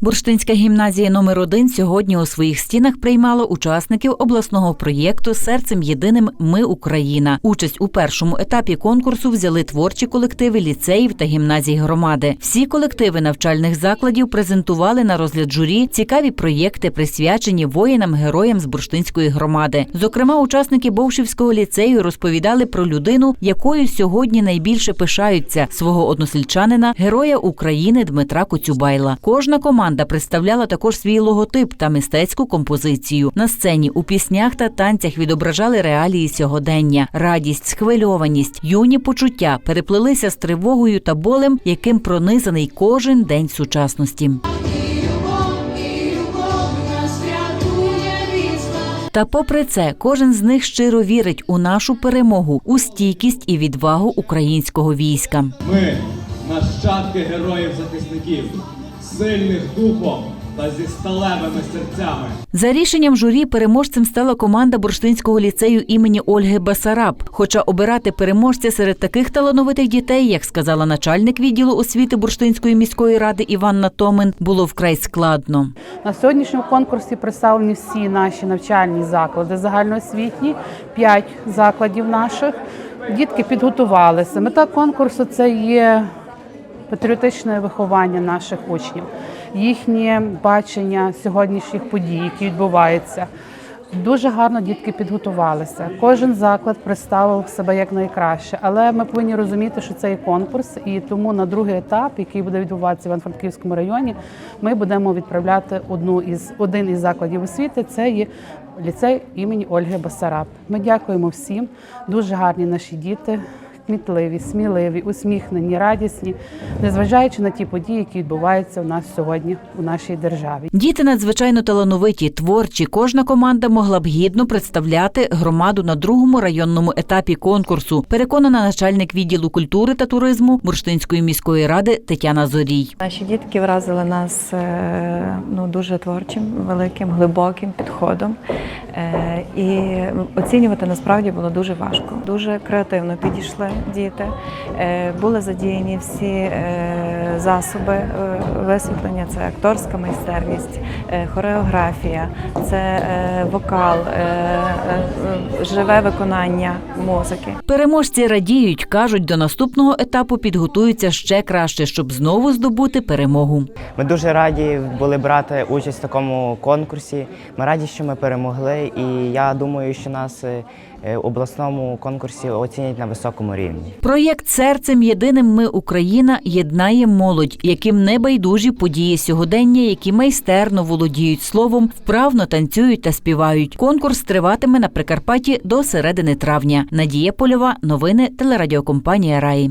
Бурштинська гімназія номер 1 сьогодні у своїх стінах приймала учасників обласного проєкту Серцем єдиним Ми Україна. Участь у першому етапі конкурсу взяли творчі колективи ліцеїв та гімназій громади. Всі колективи навчальних закладів презентували на розгляд журі цікаві проєкти, присвячені воїнам-героям з бурштинської громади. Зокрема, учасники Бовшівського ліцею розповідали про людину, якою сьогодні найбільше пишаються свого односельчанина, героя України Дмитра Коцюбайла. Кожна команда представляла також свій логотип та мистецьку композицію. На сцені у піснях та танцях відображали реалії сьогодення, радість, схвильованість, юні почуття переплелися з тривогою та болем, яким пронизаний кожен день сучасності. Та попри це, кожен з них щиро вірить у нашу перемогу, у стійкість і відвагу українського війська. Ми нащадки героїв-захисників, сильних духом та зі сталевими серцями. За рішенням журі переможцем стала команда бурштинського ліцею імені Ольги Басараб. Хоча обирати переможця серед таких талановитих дітей, як сказала начальник відділу освіти Бурштинської міської ради Іванна Томин, було вкрай складно. На сьогоднішньому конкурсі представлені всі наші навчальні заклади загальноосвітні, п'ять закладів наших. Дітки підготувалися. Мета конкурсу це є патріотичне виховання наших учнів, їхнє бачення сьогоднішніх подій, які відбуваються. Дуже гарно дітки підготувалися. Кожен заклад представив себе як найкраще, але ми повинні розуміти, що це є конкурс, і тому на другий етап, який буде відбуватися в Івано-Франківському районі, ми будемо відправляти одну із один із закладів освіти. Це є ліцей імені Ольги Басараб. Ми дякуємо всім. Дуже гарні наші діти. Кмітливі, сміливі, усміхнені, радісні, незважаючи на ті події, які відбуваються у нас сьогодні у нашій державі. Діти надзвичайно талановиті, творчі. Кожна команда могла б гідно представляти громаду на другому районному етапі конкурсу. Переконана начальник відділу культури та туризму Бурштинської міської ради Тетяна Зорій. Наші дітки вразили нас е, ну, дуже творчим, великим, глибоким підходом. Е, І оцінювати насправді було дуже важко. Дуже креативно підійшли діти. Е, Були задіяні всі е, засоби висвітлення: це акторська майстерність, хореографія, це вокал, живе виконання музики. Переможці радіють, кажуть, до наступного етапу підготуються ще краще, щоб знову здобути перемогу. Ми дуже раді були брати участь в такому конкурсі. Ми раді, що ми перемогли, і я думаю, що нас е, е, в обласному конкурсі оцінять на високому рівні. Проєкт Серцем єдиним ми Україна єднає молодь, яким не байдужі події сьогодення, які майстерно володіють словом, вправно танцюють та співають. Конкурс триватиме на Прикарпатті до середини травня. Надія Польова, новини телерадіокомпанія Раї.